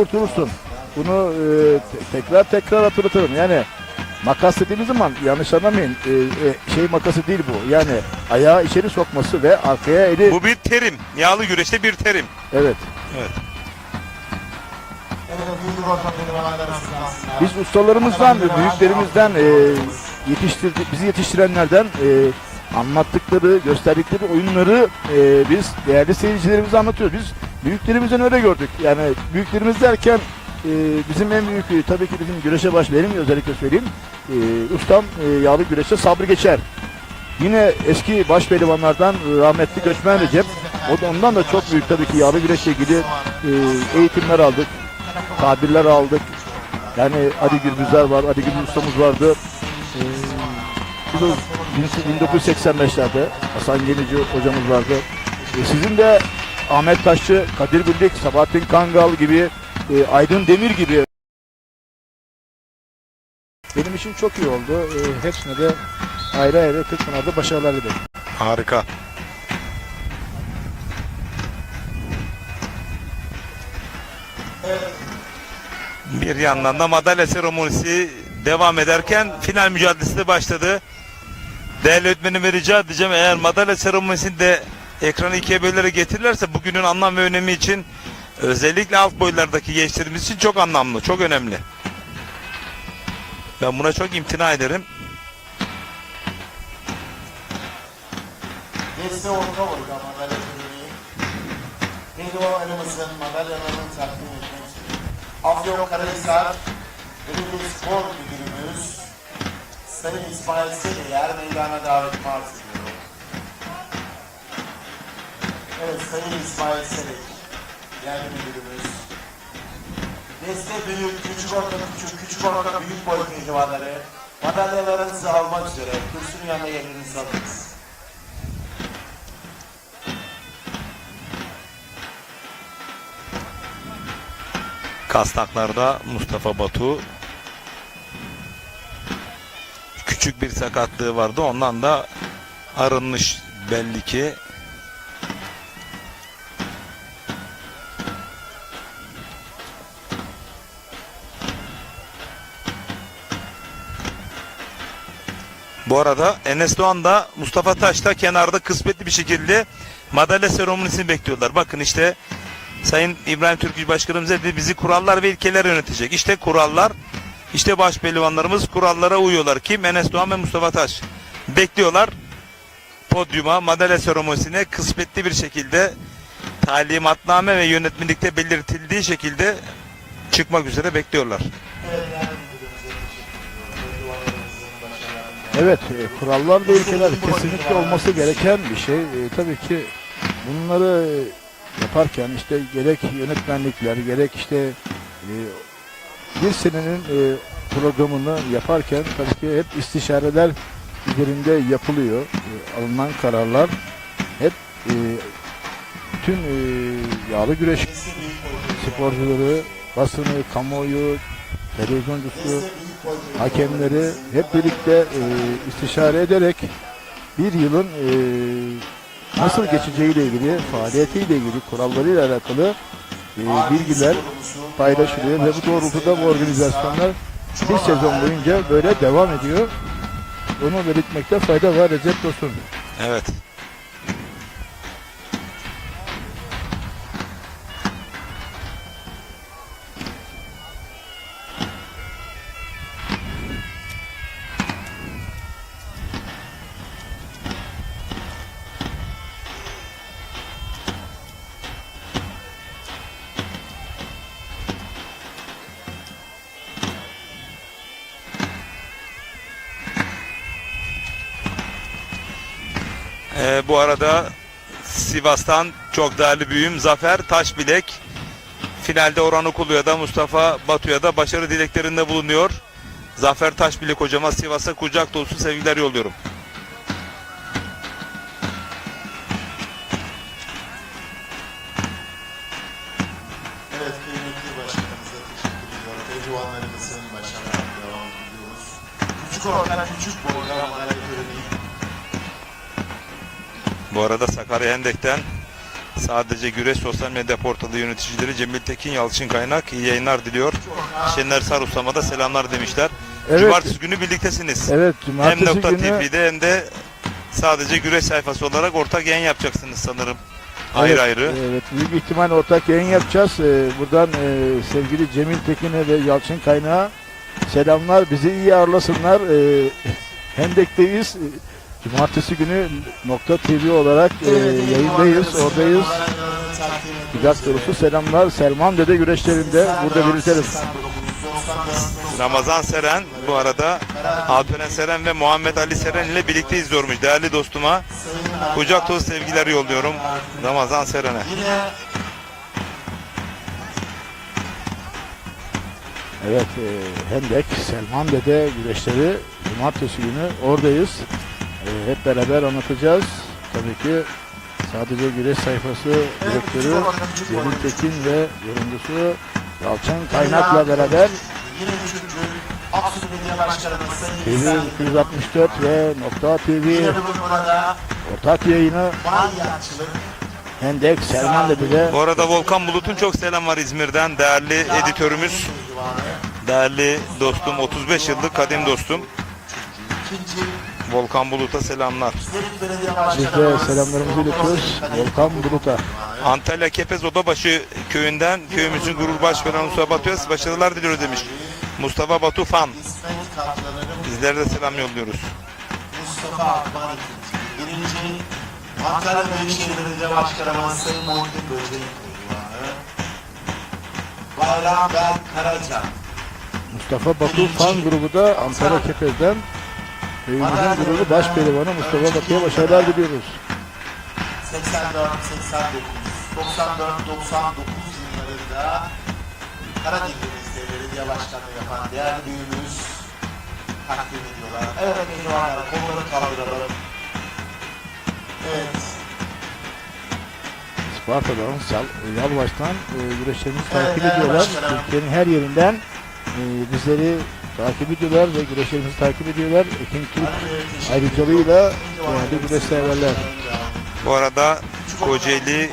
kurtulursun. Bunu e, te- tekrar tekrar hatırlatırım. Yani makas dediğimiz zaman yanlış anlamayın. E, e, şey makası değil bu. Yani ayağı içeri sokması ve arkaya eli Bu bir terim. Yağlı güreşte bir terim. evet. Evet. Biz ustalarımızdan, büyüklerimizden, e, yetiştirdi, bizi yetiştirenlerden e, anlattıkları, gösterdikleri oyunları e, biz değerli seyircilerimize anlatıyoruz. Biz büyüklerimizden öyle gördük. Yani büyüklerimiz derken e, bizim en büyük, e, tabii ki bizim güreşe baş, benim özellikle söyleyeyim. E, ustam e, yağlı güreşte sabrı geçer. Yine eski baş pehlivanlardan e, rahmetli Göçmen Recep. O da ondan da çok büyük tabii ki yağlı güreşle ilgili e, eğitimler aldık. Tabirler aldık. Yani Ali Gürbüzler var, Ali Gürbüz ustamız vardı. O 1985'lerde Hasan Yenici hocamız vardı. Ee, sizin de Ahmet Taşçı, Kadir Bildik, Sabahattin Kangal gibi, e, Aydın Demir gibi benim için çok iyi oldu. Ee, hepsine de ayrı ayrı Kırkpınar'da başarılar dilerim. Harika. Bir yandan da madalya seremonisi devam ederken final mücadelesi de başladı. Değerli öğretmenime rica edeceğim eğer madalya seremonisini de ekranı ikiye bölere getirirlerse bugünün anlam ve önemi için özellikle alt boylardaki gençlerimiz için çok anlamlı, çok önemli. Ben buna çok imtina ederim. Deste orta boyda madalya töreni. Pehlivanlarımızın madalyalarını takdim etmek için. Afyonkarahisar Belediye Spor Müdürümüz Sayın İsmail Seliyer meydana davetimi arz Evet Sayın İsmail Seliyer, değerli müdürümüz. Deste büyük, küçük orta küçük, küçük orta büyük boy pehlivanları madalyalarınızı almak üzere kürsünün yanına yerinizi alınız. Kasnaklarda Mustafa Batu küçük bir sakatlığı vardı. Ondan da arınmış belli ki. Bu arada Enes Doğan da Mustafa Taş da kenarda kısmetli bir şekilde madalya seremonisini bekliyorlar. Bakın işte Sayın İbrahim Türkücü Başkanımız dedi bizi kurallar ve ilkeler yönetecek. İşte kurallar, işte baş pehlivanlarımız kurallara uyuyorlar. Kim? Enes Doğan ve Mustafa Taş. Bekliyorlar. Podyuma, madalya seremonisine kısmetli bir şekilde talimatname ve yönetmelikte belirtildiği şekilde çıkmak üzere bekliyorlar. Evet, e, kurallar ve ilkeler kesinlikle olması gereken bir şey. E, tabii ki bunları yaparken işte gerek yönetmenlikler, gerek işte e, bir senenin e, programını yaparken tabii ki hep istişareler üzerinde yapılıyor. E, alınan kararlar hep e, bütün e, yağlı güreş sporcuları, basını, kamuoyu, televizyoncusu, Hakemleri hep birlikte e, istişare ederek bir yılın e, nasıl geçeceğiyle ilgili, faaliyetiyle ilgili, kurallarıyla alakalı e, bilgiler paylaşılıyor ve bu doğrultuda bu organizasyonlar bir sezon boyunca böyle devam ediyor. Onu belirtmekte fayda var Recep Tosun. Evet. Sivas'tan çok değerli büyüğüm Zafer Taşbilek finalde Orhan Okulu'ya da Mustafa Batu'ya da başarı dileklerinde bulunuyor. Zafer Taşbilek hocama Sivas'a kucak dolusu sevgiler yolluyorum. Madalya töreni. Bu arada Sakarya Hendek'ten Sadece Güreş Sosyal Medya Portalı yöneticileri Cemil Tekin Yalçın Kaynak iyi yayınlar diliyor. Şener Sarusama da selamlar demişler. Evet. Cumartesi günü birliktesiniz. Evet, hem cumartesi Nokta günü TV'de hem de sadece Güreş sayfası olarak ortak yayın yapacaksınız sanırım. Ayrı evet, ayrı. Evet, büyük ihtimal ortak yayın yapacağız. Ee, buradan e, sevgili Cemil Tekin'e ve Yalçın Kaynak'a selamlar. Bizi iyi ağırlasınlar. Ee, Hendek'teyiz. Cumartesi günü Nokta TV olarak e, yayındayız, oradayız. Kucak dolusu selamlar. Selman Dede güreşlerinde burada belirtelim. Ramazan Seren bu arada Alperen Seren ve Muhammed Ali Seren ile birlikte izliyormuş. Değerli dostuma kucak dolu sevgiler yolluyorum Ramazan Seren'e. Evet, e, Hendek, Selman Dede güreşleri Cumartesi günü oradayız. Hep beraber anlatacağız. Tabii ki sadece güreş sayfası direktörü Cemil Tekin ve yorumcusu Yalçın Kaynak'la beraber yine üçüncü Aksu Belediye Başkanımız Sayın İhsan TV 264 ve Nokta TV ortak yayını Hendek, Selman Dede'de Bu arada Volkan Bulut'un çok selam var İzmir'den. Değerli editörümüz, değerli dostum, 35 yıllık kadim dostum Volkan Bulut'a selamlar. Biz de selamlarımızı iletiyoruz Volkan Bulut'a. Antalya Kepez Odabaşı köyünden köyümüzün gurur başkanı Mustafa Batu'ya başarılar diliyoruz demiş. Mustafa Batu fan. Bizlere de selam yolluyoruz. Mustafa Akman ikinci. Birinci Ankara Büyükşehir Belediye Başkanımız Sayın Muhittin Böceğin. Bayram Ben Karaca. Mustafa Batu fan grubu da Ankara Kepez'den köyümüzün gururu baş pehlivanı Mustafa Batu'ya başarılar diliyoruz. 84, 89, 94, 99 yıllarında Karadeniz'de belediye başkanlığı yapan değerli büyüğümüz takdim ediyorlar. Evet pehlivanlar kolları kaldıralım. Evet. Sparta'dan, Sal, Yalvaç'tan e, güreşlerimizi Evet, takip ediyorlar. Türkiye'nin her yerinden e, bizleri takip ediyorlar ve güreşlerimizi takip ediyorlar. Ekin Türk ayrıcalığıyla değerli güreş severler. Bu arada Kocaeli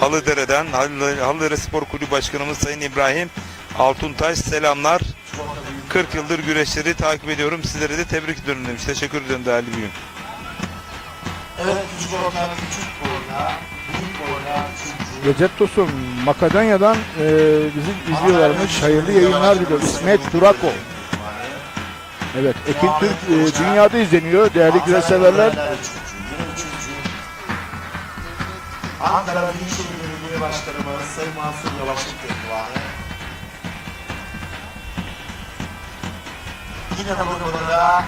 Halıdere'den Halı- Halıdere Spor Kulübü Başkanımız Sayın İbrahim Altuntaş selamlar. 40 yıldır güreşleri takip ediyorum. Sizlere de tebrik ediyorum demiş. Teşekkür ediyorum değerli büyüğüm. Evet küçük orta küçük boyuna, büyük üçüncü. Recep Tosun, Makedonya'dan e, bizi izliyorlarmış. Hayırlı yayınlar diliyor. İsmet Durako. Evet, Ekin Türk e, dünyada izleniyor. Değerli güreş severler. Ankara Büyükşehir Belediye Başkanımız Sayın Mansur Yavaş'ın divanı. Yine bu konuda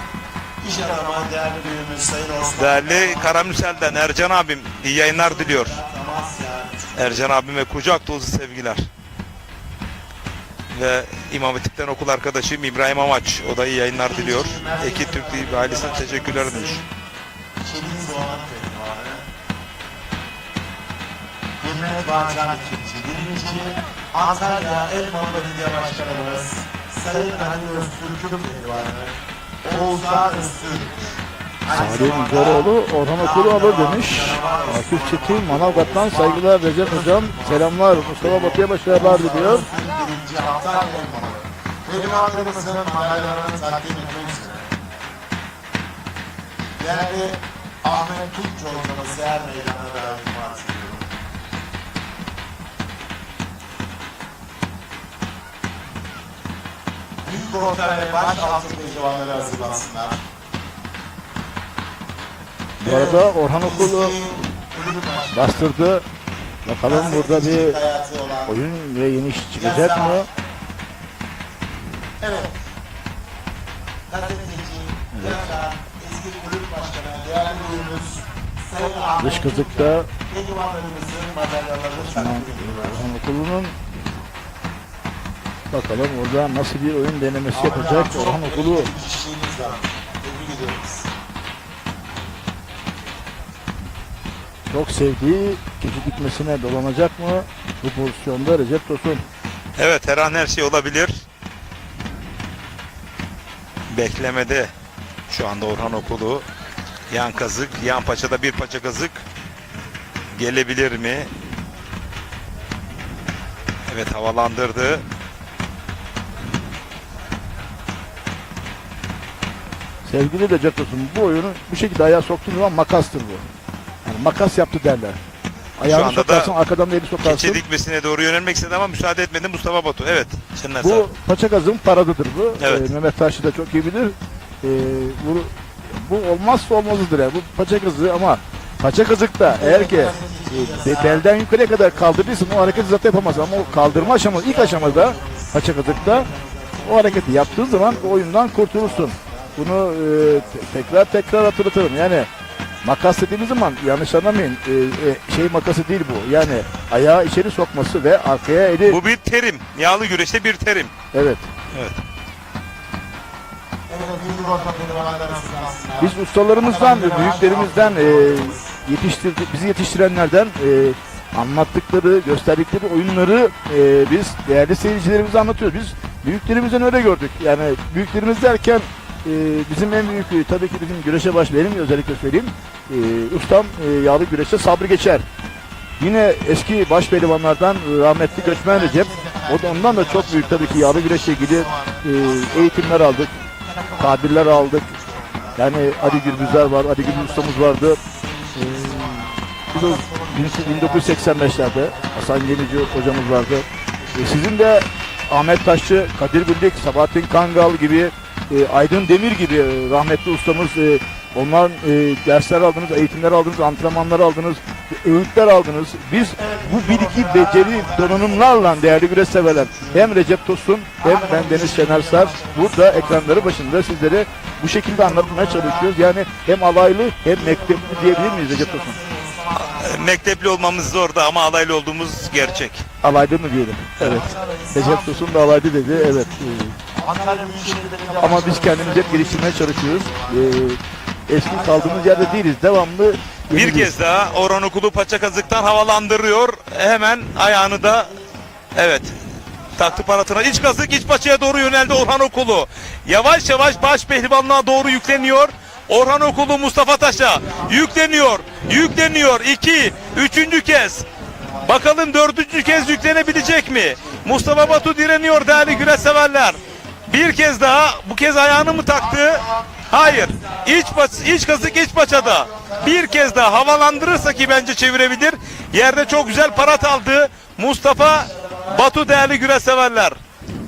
iş adamı değerli büyüğümüz Sayın Osman. Değerli Karamürsel'den Ercan abim iyi yayınlar diliyor. Ercan abime kucak dolusu sevgiler. Ve İmam Hatip'ten okul arkadaşım İbrahim Amaç. O da iyi yayınlar diliyor. Eki Türk TV ailesine teşekkürler demiş. Antalya Elmalı Belediye Başkanımız Sayın Salih Mücderoğlu Orhan alır demiş. Akif Çetin Manavgat'tan saygılar Recep Hocam. Selamlar. Mustafa Batı'ya başarılar diliyor. Birinci Antalya Elmalı. Pehlivanlarımızın madalyalarını takdim etmek üzere. Değerli Ahmet Tunç hocamız Seher Meydanı'na davet var ediyorum. Büyük orta ve baş altı pehlivanları hazırlansınlar. Bu arada Orhan Okulu bastırdı. Bakalım burada bir oyun ve yeni iş çıkacak mı? Evet. Gazeteci, yazar, eski kulüp başkanı, değerli büyüğümüz Sayın Ahmet Dış kızıkta. Orhan bakalım orada nasıl bir oyun denemesi yapacak Orhan Okulu. Çok sevdiği keçi dikmesine dolanacak mı? Bu pozisyonda Recep Tosun. Evet her an her şey olabilir. Beklemede şu anda Orhan Okulu. Yan kazık, yan paçada bir paça kazık. Gelebilir mi? Evet havalandırdı. Sevgili Recep Tosun bu oyunu bu şekilde ayağa soktuğun zaman makastır bu. Yani makas yaptı derler. Ayağını anda da sokarsın arkadan da eli sokarsın. Keçe dikmesine doğru yönelmek istedi ama müsaade etmedi Mustafa Batu. Evet. Şener Bu Sar. paçakazın paradıdır bu. Evet. Ee, Mehmet Taşçı da çok iyi bilir. Ee, bu, bu olmazsa olmazıdır yani. Bu paçakazı ama paçakazıkta eğer ki e, be- belden yukarıya kadar kaldırırsan o hareketi zaten yapamazsın. Ama o kaldırma aşaması ilk aşamada paçakazıkta o hareketi yaptığın zaman oyundan kurtulursun. Bunu e, te- tekrar tekrar hatırlatırım. Yani makas dediğimiz zaman yanlış anlamayın. e, e, şey makası değil bu. Yani ayağı içeri sokması ve arkaya eli Bu bir terim. Yağlı güreşte bir terim. evet Evet. Biz ustalarımızdan, büyüklerimizden e, yetiştirdi, bizi yetiştirenlerden e, anlattıkları, gösterdikleri oyunları e, biz değerli seyircilerimize anlatıyoruz. Biz büyüklerimizden öyle gördük. Yani büyüklerimiz derken e, bizim en büyük e, tabii ki bizim güreşe baş benim özellikle söyleyeyim. E, ustam e, yağlı güreşte sabrı geçer. Yine eski baş pehlivanlardan e, rahmetli Göçmen Recep. O da ondan da çok büyük tabii ki yağlı güreşle ilgili e, eğitimler aldık. Tabirler aldık. Yani Ali Gürbüzler var, Ali Gürbüz ustamız vardı. Ee, biz o 1985'lerde Hasan Yenici hocamız vardı. Ee, sizin de Ahmet Taşçı, Kadir Bildik, Sabahattin Kangal gibi, e, Aydın Demir gibi e, rahmetli ustamız e, onlar e, dersler aldınız, eğitimler aldınız, antrenmanlar aldınız, öğütler aldınız. Biz bu bir iki beceri donanımlarla değerli güreş severler. Hem Recep Tosun hem ben Deniz Şener Sar burada ekranları başında sizlere bu şekilde anlatmaya çalışıyoruz. Yani hem alaylı hem mektepli diyebilir miyiz Recep Tosun? Mektepli olmamız zor da ama alaylı olduğumuz gerçek. Alaylı mı diyelim? Evet. Recep Tosun da alaylı dedi. Evet. Antalya Büyükşehir Belediye ama biz kendimizi hep geliştirmeye çalışıyoruz. Ee, eski kaldığımız yerde değiliz. Devamlı Bir kez daha Orhan Okulu paçakazıktan havalandırıyor. Hemen ayağını da evet taktı paratına. İç kazık iç paçaya doğru yöneldi Orhan Okulu. Yavaş yavaş baş pehlivanlığa doğru yükleniyor. Orhan Okulu Mustafa Taş'a yükleniyor. Yükleniyor. İki, üçüncü kez. Bakalım dördüncü kez yüklenebilecek mi? Mustafa Batu direniyor değerli güreş severler. Bir kez daha bu kez ayağını mı taktı? Hayır. İç, paç, iç kazık iç paçada. Bir kez daha havalandırırsa ki bence çevirebilir. Yerde çok güzel parat aldı. Mustafa Batu değerli güreş severler.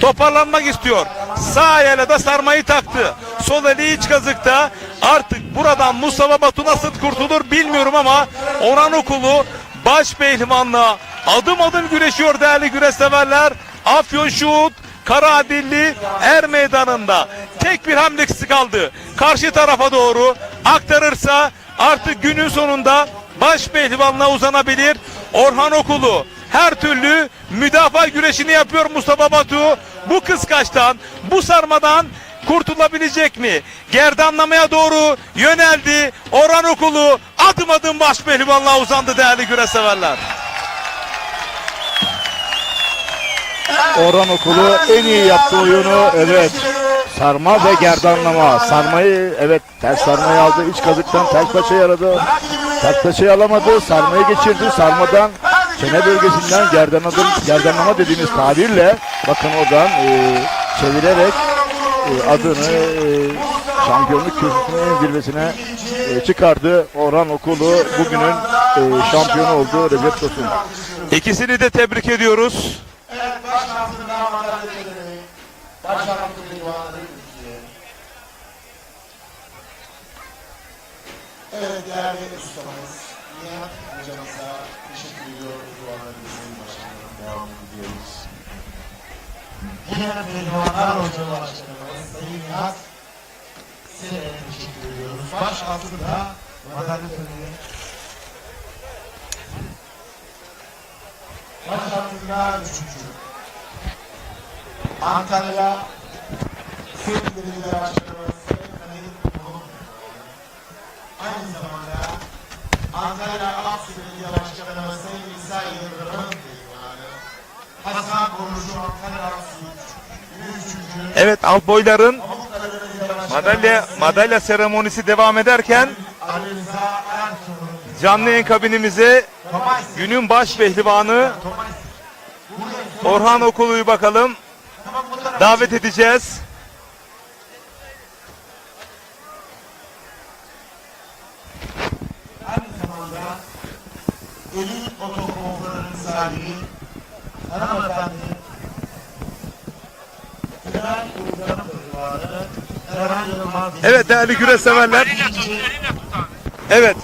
Toparlanmak istiyor. Sağ ayağıyla da sarmayı taktı. Sol eli iç kazıkta. Artık buradan Mustafa Batu nasıl kurtulur bilmiyorum ama Orhan Okulu baş pehlivanla adım adım güreşiyor değerli güreş severler. Afyon Şuhut Karaadilli Er Meydanı'nda tek bir hamlesi kaldı. Karşı tarafa doğru aktarırsa artık günün sonunda baş pehlivanla uzanabilir. Orhan Okulu her türlü müdafaa güreşini yapıyor Mustafa Batu. Bu kıskaçtan, bu sarmadan kurtulabilecek mi? Gerdanlamaya doğru yöneldi. Orhan Okulu adım adım baş pehlivanla uzandı değerli güreş Orhan Okulu en iyi yaptığı oyunu evet. Sarma ve gerdanlama. Sarmayı evet ters sarmayı aldı. iç kazıktan ters paçayı aradı. Ters paçayı alamadı. Sarmayı geçirdi. Sarmadan çene bölgesinden gerdanladım, gerdanlama dediğimiz tabirle bakın oradan e, çevirerek e, adını e, şampiyonluk kürsüsünün zirvesine e, çıkardı. Orhan Okulu bugünün e, şampiyonu oldu Recep Tosun. İkisini de tebrik ediyoruz. Evet, baş altında Anadolu'yu, baş altında pehlivanları ülkeye. Evet, değerli ustamız, Nihat hocamıza teşekkür ediyoruz. Dualarımızın başarılarına devam ediyoruz. Diğer pehlivanlar hoca başkanımız Sayın Nihat, size teşekkür ediyoruz. Baş altında madalya töreni Baş altında üçüncü. Antalya Seyit Belediye Başkanımız Sayın. Aynı zamanda Antalya Aksu Belediye Başkanımız Sayın İsa Yıldırım'ın. Hasan Korucu Antalya Aksu. Evet Başkanımız madalya madalya seremonisi devam ederken canlı yayın kabinimize günün baş pehlivanı Orhan Okulu'yu bakalım davet edeceğiz. Aynı zamanda Elit Otokonfor'un sahibi hanımefendi Kurbanı Eren Yılmaz Evet değerli güreş severler. Evet.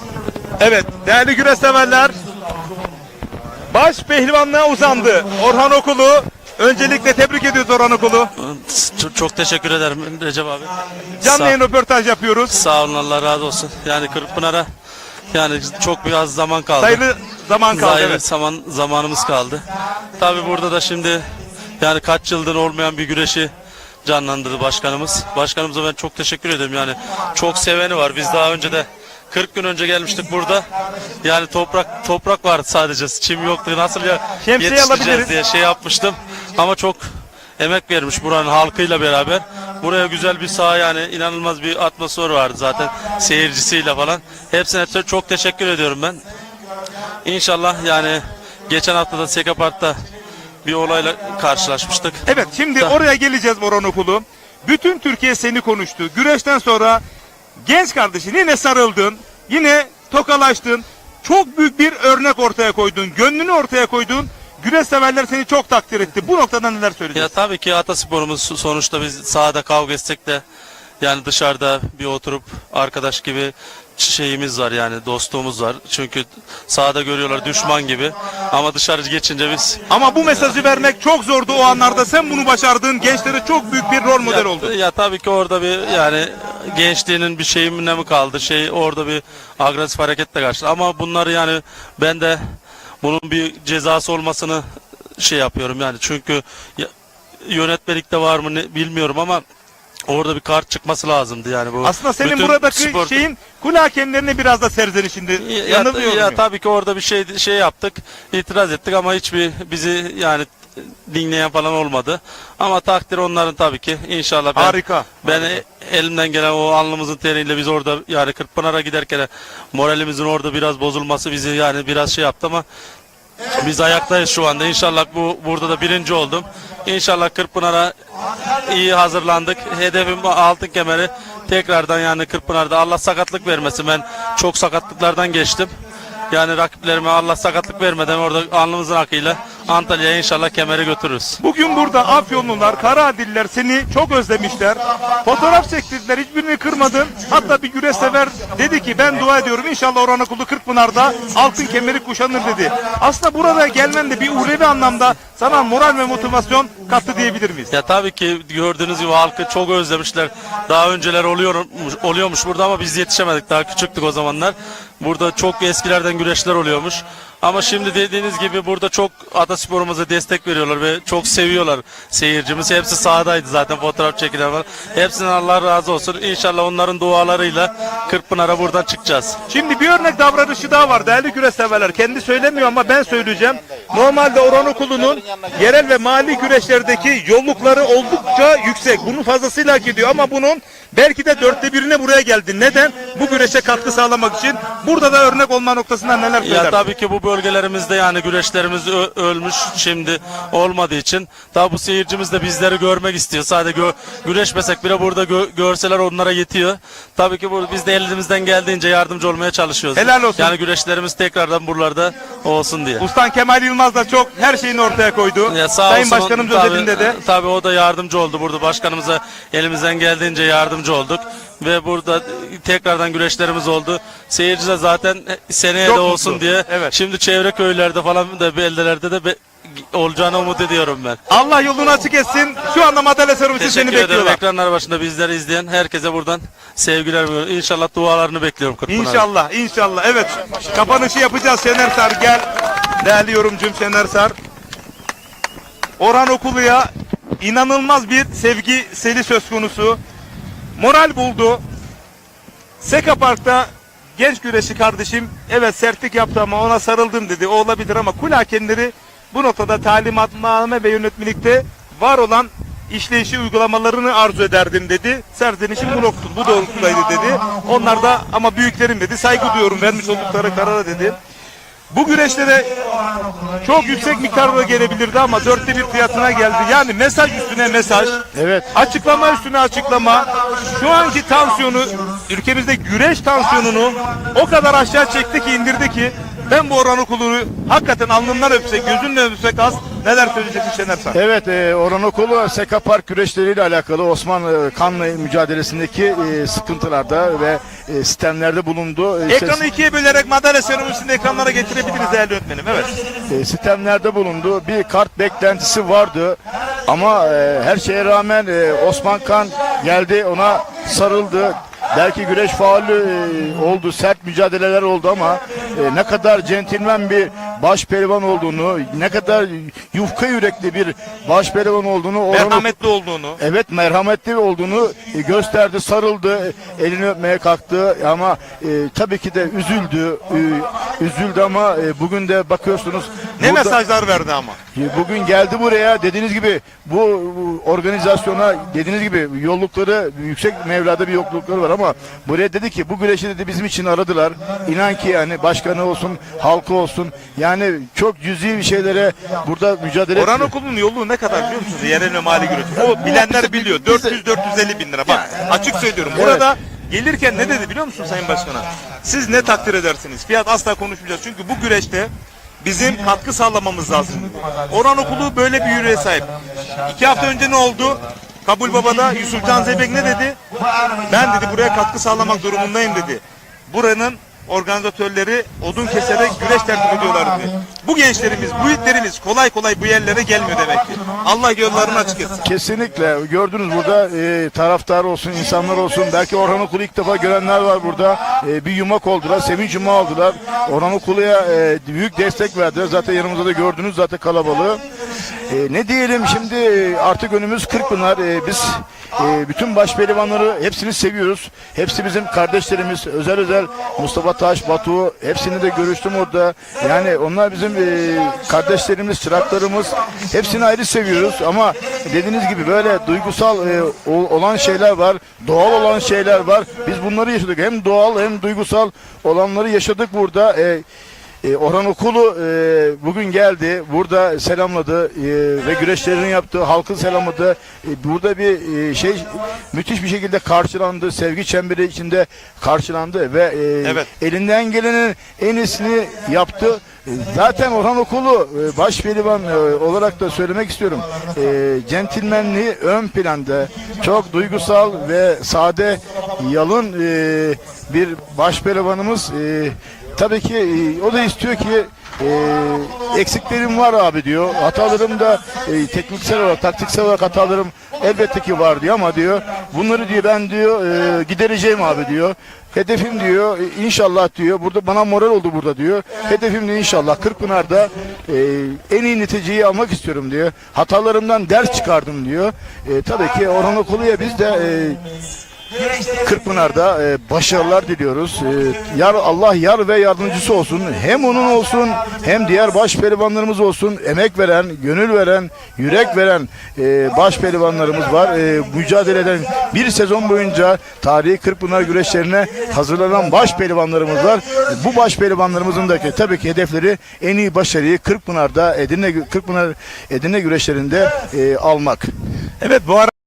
Evet değerli güreş severler. Baş pehlivanlığa uzandı. Orhan Okulu. Öncelikle tebrik ediyoruz Orhan Okulu. Çok, çok teşekkür ederim Recep abi. Canlı yayın röportaj yapıyoruz. Sağ olun Allah razı olsun. Yani Kırkpınar'a yani çok biraz zaman kaldı. Sayılı zaman kaldı. Sayılı Evet. zaman zamanımız kaldı. Tabii burada da şimdi yani kaç yıldır olmayan bir güreşi canlandırdı başkanımız. Başkanımıza ben çok teşekkür ederim yani. Çok seveni var. Biz daha önce de 40 gün önce gelmiştik burada. Yani toprak toprak vardı sadece. Çim yoktu. Nasıl ya Şemsiye yetiştireceğiz alabiliriz. diye şey yapmıştım. Ama çok emek vermiş buranın halkıyla beraber. Buraya güzel bir saha yani inanılmaz bir atmosfer vardı zaten seyircisiyle falan. Hepsine te- çok teşekkür ediyorum ben. İnşallah yani geçen hafta da Sekapart'ta bir olayla karşılaşmıştık. Evet şimdi oraya geleceğiz Orhan Okulu. Bütün Türkiye seni konuştu. Güreşten sonra genç kardeşin yine sarıldın. Yine tokalaştın. Çok büyük bir örnek ortaya koydun. Gönlünü ortaya koydun. Güreş severler seni çok takdir etti. Bu noktada neler Ya tabii ki atasporumuz sonuçta biz sahada kavga etsek de yani dışarıda bir oturup arkadaş gibi şeyimiz var yani dostluğumuz var. Çünkü sahada görüyorlar düşman gibi ama dışarı geçince biz Ama bu mesajı vermek çok zordu o anlarda. Sen bunu başardın. Gençlere çok büyük bir rol model oldun. ya tabii ki orada bir yani gençliğinin bir şeyi mi ne mi kaldı şey orada bir agresif hareketle karşı ama bunları yani ben de bunun bir cezası olmasını şey yapıyorum yani çünkü ya- yönetmelikte var mı ne, bilmiyorum ama orada bir kart çıkması lazımdı yani bu. Aslında senin buradaki spor- şeyin kul hakemlerine biraz da serzenişindi. ya, Yanılmıyor ya muyum? tabii ki orada bir şey şey yaptık. itiraz ettik ama hiçbir bizi yani dinleyen falan olmadı. Ama takdir onların tabii ki. İnşallah ben Harika. ben e- elimden gelen o alnımızın teriyle biz orada yani Kırkpınar'a giderken moralimizin orada biraz bozulması bizi yani biraz şey yaptı ama biz ayaktayız şu anda. İnşallah bu burada da birinci oldum. İnşallah Kırkpınar'a iyi hazırlandık. Hedefim altın kemeri. Tekrardan yani Kırkpınar'da Allah sakatlık vermesin. Ben çok sakatlıklardan geçtim. Yani rakiplerime Allah sakatlık vermeden orada alnımızın akıyla Antalya'ya inşallah kemeri götürürüz. Bugün burada Afyonlular, Karaadiller seni çok özlemişler. Fotoğraf çektirdiler, hiçbirini kırmadın. Hatta bir güreş sever dedi ki ben dua ediyorum inşallah Orhan Okulu Kırkpınar'da altın kemeri kuşanır dedi. Aslında burada gelmen de bir uhrevi anlamda sana moral ve motivasyon kattı diyebilir miyiz? Ya tabii ki gördüğünüz gibi halkı çok özlemişler. Daha önceler oluyormuş, oluyormuş burada ama biz yetişemedik. Daha küçüktük o zamanlar. Burada çok eskilerden güreşler oluyormuş. Ama şimdi dediğiniz gibi burada çok atasporumuza destek veriyorlar ve çok seviyorlar seyircimiz. Hepsi sahadaydı zaten fotoğraf çekilen var. Hepsinden Allah razı olsun. İnşallah onların dualarıyla Kırkpınar'a buradan çıkacağız. Şimdi bir örnek davranışı daha var değerli güreş severler. Kendi söylemiyor ama ben söyleyeceğim. Normalde Orhan Okulu'nun yerel ve mali güreşlerdeki yollukları oldukça yüksek. Bunun fazlasıyla hak ediyor ama bunun belki de dörtte birine buraya geldi. Neden? Bu güreşe katkı sağlamak için. Burada da örnek olma noktasından neler Ya söyler? tabii ki bu bölgelerimizde yani güreşlerimiz ölmüş şimdi olmadığı için daha bu seyircimiz de bizleri görmek istiyor. Sadece gö- güreşmesek bile burada gö- görseler onlara yetiyor. Tabii ki bu, biz de elimizden geldiğince yardımcı olmaya çalışıyoruz. Helal olsun. Yani güreşlerimiz tekrardan buralarda olsun diye. Ustan Kemal Yılmaz da çok her şeyini ortaya koydu. Ya sağ Sayın olsun, Başkanımız tabii- özelinde de. Tabii o da yardımcı oldu burada. Başkanımıza elimizden geldiğince yardımcı olduk. Ve burada tekrardan güreşlerimiz oldu. Seyirci de zaten seneye Çok de olsun mutlu. diye. Evet. Şimdi çevre köylerde falan da beldelerde de be- olacağını umut ediyorum ben. Allah yolunu açık etsin. Şu anda madalya servisi seni Teşekkür ederim. bekliyorlar. Ekranlar başında bizleri izleyen herkese buradan sevgiler veriyorum. İnşallah dualarını bekliyorum Kırkpınar. İnşallah, inşallah. Evet, kapanışı yapacağız Şener Sar. Gel. Değerli yorumcum Şener Sar. Orhan Okulu'ya inanılmaz bir sevgi seli söz konusu. Moral buldu. Seka Park'ta genç güreşi kardeşim evet sertlik yaptı ama ona sarıldım dedi. O olabilir ama kul hakemleri bu noktada talimatname ve yönetmelikte var olan işleyişi uygulamalarını arzu ederdim dedi. Serzenişim bu nokta, bu doğrultudaydı dedi. Onlar da ama büyüklerim dedi. Saygı duyuyorum vermiş oldukları karara dedi. Bu güreşte de çok yüksek miktarda gelebilirdi ama dörtte bir fiyatına geldi. Yani mesaj üstüne mesaj. Evet. Açıklama üstüne açıklama. Şu anki tansiyonu, ülkemizde güreş tansiyonunu o kadar aşağı çekti ki indirdi ki ben bu Orhan Okulu'nu hakikaten alnından öpsek, gözünle öpsek az neler söyleyeceksin Şener San? Evet, e, Orhan Okulu Seka Park güreşleriyle alakalı Osmanlı Kanlı mücadelesindeki e, sıkıntılarda ve e, sistemlerde bulundu. E, Ekranı ikiye bölerek madalya seremonisini ekranlara getirebiliriz değerli öğretmenim. Evet. e, sistemlerde bulundu. Bir kart beklentisi vardı. Ama e, her şeye rağmen e, Osman Kan geldi ona sarıldı. Belki güreş faulü e, oldu, sert mücadeleler oldu ama e, ne kadar centilmen bir baş pehlivan olduğunu, ne kadar yufka yürekli bir baş pehlivan olduğunu Orhan Merhametli olduğunu. Evet merhametli olduğunu e, gösterdi, sarıldı, e, elini öpmeye kalktı ama e, tabii ki de üzüldü, e, üzüldü ama e, bugün de bakıyorsunuz Ne burada- mesajlar verdi ama. e, Bugün geldi buraya dediğiniz gibi bu, bu organizasyona dediğiniz gibi yollukları yüksek mevlada bir yoklukları var ama buraya dedi ki bu güreşi dedi bizim için aradılar. İnan ki yani başkanı olsun, halkı olsun yani çok cüzi bir şeylere burada mücadele Orhan ediyor. Okulu'nun yolluğu ne kadar biliyor musunuz? Yerel ve mali güreş. O bilenler biliyor. 400-450 bin lira. Bak açık söylüyorum. Burada gelirken ne dedi biliyor musun Sayın Başkan'a? Siz ne takdir edersiniz? Fiyat asla konuşmayacağız. Çünkü bu güreşte bizim katkı sağlamamız lazım. Orhan Okulu böyle bir yüreğe sahip. İki hafta önce ne oldu? Kabul Baba'da Yusuf Can Zeybek ne dedi? Ben dedi buraya katkı sağlamak durumundayım dedi. Buranın organizatörleri odun keserek güreş tertip ediyorlar dedi. Bu gençlerimiz, bu yiğitlerimiz kolay kolay bu yerlere gelmiyor demek ki. Allah yollarını açık etsin. Kesinlikle gördünüz burada e, taraftar olsun insanlar olsun belki Orhan Okulu ilk defa görenler var burada E, bir yumak oldular sevinç yumağı oldular Orhan Okulu'ya e, büyük destek verdiler zaten yanımızda da gördünüz zaten kalabalığı E, ne diyelim şimdi? Artık önümüz Kırkpınar E, biz e, bütün baş pehlivanları hepsini seviyoruz. Hepsi bizim kardeşlerimiz. Özel özel Mustafa Taş Batu hepsini de görüştüm orada. Yani onlar bizim e, kardeşlerimiz çıraklarımız. Hepsini ayrı seviyoruz. Ama dediğiniz gibi böyle duygusal e, ol- olan şeyler var, doğal olan şeyler var. Biz bunları yaşadık. Hem doğal hem duygusal olanları yaşadık burada. E, e, Orhan Okulu e, bugün geldi, burada selamladı e, ve güreşlerini yaptı, halkı selamladı. E, burada bir e, şey müthiş bir şekilde karşılandı, sevgi çemberi içinde karşılandı ve e, Evet. elinden gelenin en iyisini yaptı. E, Zaten Orhan Okulu e, baş pehlivan e, olarak da söylemek istiyorum. E, centilmenliği ön planda. Çok duygusal ve sade, yalın e, bir baş pehlivanımız. E, tabii ki e, o da istiyor ki e, eksiklerim var abi diyor. Hatalarım da e, tekniksel olarak, taktiksel olarak hatalarım elbette ki var diyor ama diyor bunları diyor ben diyor e, gidereceğim abi diyor. Hedefim diyor e, inşallah diyor. Burada bana moral oldu burada diyor. Hedefim de inşallah Kırkpınar'da e, en iyi neticeyi almak istiyorum diyor. Hatalarımdan ders çıkardım diyor. E, tabii ki Orhan Okulu'ya biz de e, Kırkpınar'da e, başarılar diliyoruz. E, yar Allah yar ve yardımcısı olsun. Hem onun olsun hem diğer baş pehlivanlarımız olsun. Emek veren, gönül veren, yürek veren e, baş pehlivanlarımız var. E, mücadele eden bir sezon boyunca tarihi Kırkpınar güreşlerine hazırlanan baş pehlivanlarımız var. E, bu baş pehlivanlarımızın da tabii ki hedefleri en iyi başarıyı Kırkpınar'da Edirne Kırkpınar Edirne güreşlerinde e, almak. Evet bu ara